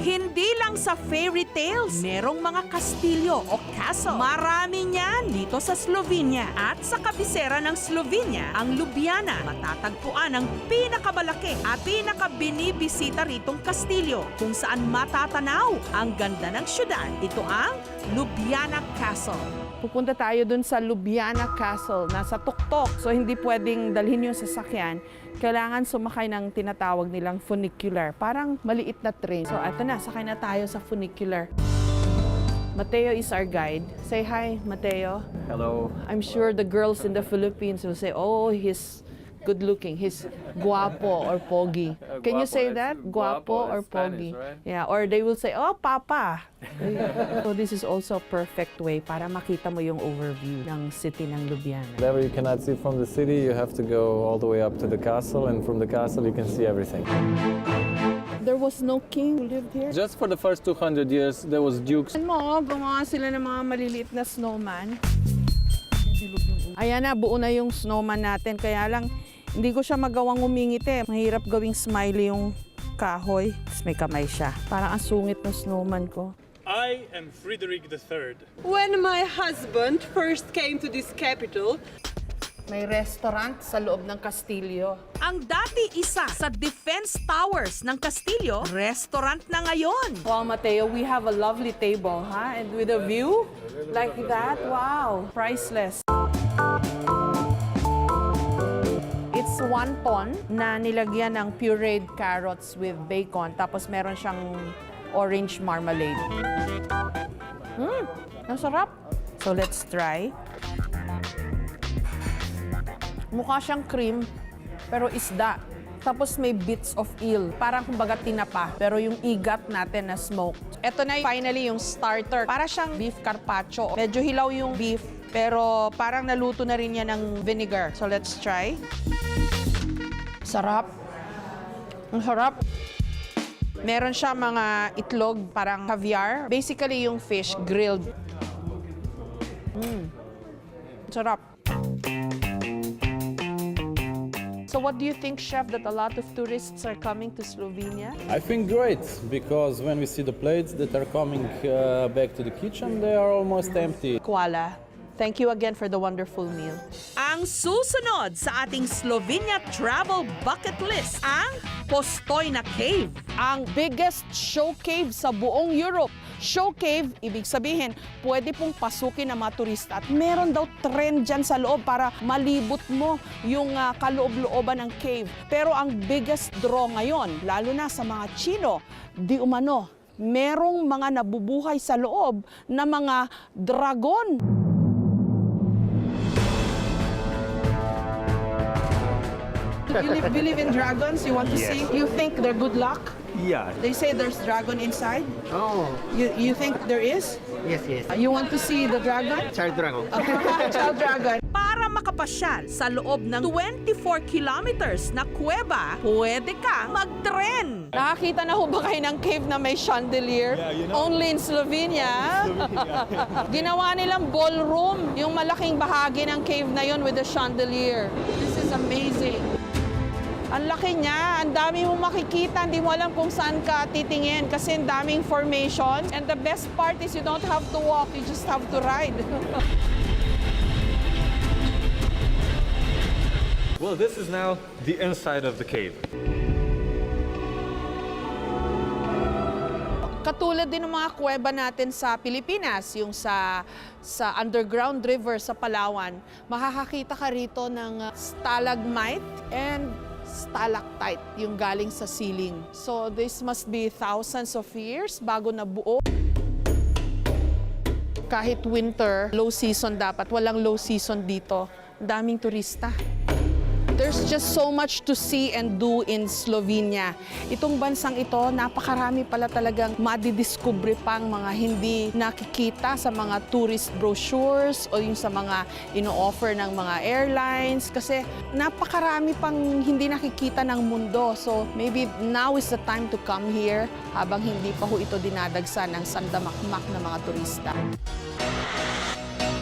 Hindi lang sa fairy tales, merong mga kastilyo o castle. Marami niyan dito sa Slovenia. At sa kabisera ng Slovenia, ang Ljubljana, matatagpuan ang pinakamalaki at pinakabinibisita ritong kastilyo kung saan matatanaw ang ganda ng syudad. Ito ang Ljubljana Castle. Pupunta tayo dun sa Ljubljana Castle, nasa tuktok. So hindi pwedeng dalhin yung sasakyan. Kailangan sumakay ng tinatawag nilang funicular. Parang maliit na train. So eto na, sakay na tayo sa funicular. Mateo is our guide. Say hi, Mateo. Hello. I'm sure the girls in the Philippines will say, oh, he's good looking. He's guapo or pogi. Uh, Can you say that? Guapo, guapo, or Spanish, pogi? right? Yeah, or they will say, oh, papa. so this is also a perfect way para makita mo yung overview ng city ng Ljubljana. Whatever you cannot see from the city, you have to go all the way up to the castle, and from the castle you can see everything. There was no king who lived here. Just for the first 200 years, there was dukes. Alam mo, gumawa sila ng mga maliliit na snowman. Ayan na, buo na yung snowman natin. Kaya lang, hindi ko siya magawang umingit eh. Mahirap gawing smiley yung kahoy. Tapos may kamay siya. Parang ang sungit ng snowman ko. I am Frederick III. When my husband first came to this capital, May restaurant sa loob ng kastilyo. Ang dati isa sa defense towers ng kastilyo, restaurant na ngayon. Wow, Mateo, we have a lovely table, ha? And with a view like that, wow, priceless. It's wonton na nilagyan ng pureed carrots with bacon. Tapos meron siyang orange marmalade. Hmm, ang sarap. So let's try. Mukha siyang cream, pero isda. Tapos may bits of eel. Parang kumbaga tinapa. Pero yung igat natin na smoked. Ito na yung finally yung starter. Para siyang beef carpaccio. Medyo hilaw yung beef, pero parang naluto na rin yan ng vinegar. So let's try. Sarap. Ang sarap. Meron siya mga itlog, parang caviar. Basically yung fish grilled. Mm. Sarap. So what do you think, Chef, that a lot of tourists are coming to Slovenia? I think great because when we see the plates that are coming uh, back to the kitchen, they are almost empty. Kuala, thank you again for the wonderful meal. Ang susunod sa ating Slovenia travel bucket list, ang Postojna Cave. Ang biggest show cave sa buong Europe. Show cave, ibig sabihin, pwede pong pasukin ng mga turista. At meron daw trend dyan sa loob para malibot mo yung ah, kaloob-looban ng cave. Pero ang biggest draw ngayon, lalo na sa mga Chino, di umano, merong mga nabubuhay sa loob na mga dragon. You li- believe in dragons? You want to see? You think they're good luck? Yeah. They say there's dragon inside. Oh, You you think there is? yes, yes. Uh, You want to see the dragon? Child Dragon. Child dragon. Para makapasyal sa loob ng 24 kilometers na kuweba, pwede ka mag-tren. Nakakita na ho ba kayo ng cave na may chandelier? Only in Slovenia. Ginawa nilang ballroom, yung malaking bahagi ng cave na yon with the chandelier. This is amazing. Ang laki niya, ang dami mong makikita, hindi mo alam kung saan ka titingin kasi ang daming formation. And the best part is you don't have to walk, you just have to ride. Well, this is now the inside of the cave. Katulad din ng mga kuweba natin sa Pilipinas, yung sa sa underground river sa Palawan, makakakita ka rito ng uh, stalagmite and stalactite, yung galing sa ceiling. So this must be thousands of years bago nabuo. Kahit winter, low season dapat, walang low season dito. Daming turista. There's just so much to see and do in Slovenia. Itong bansang ito, napakarami pala talagang madidiscover pang mga hindi nakikita sa mga tourist brochures o yung sa mga ino-offer ng mga airlines kasi napakarami pang hindi nakikita ng mundo. So maybe now is the time to come here habang hindi pa ho ito dinadagsa ng sandamakmak ng mga turista.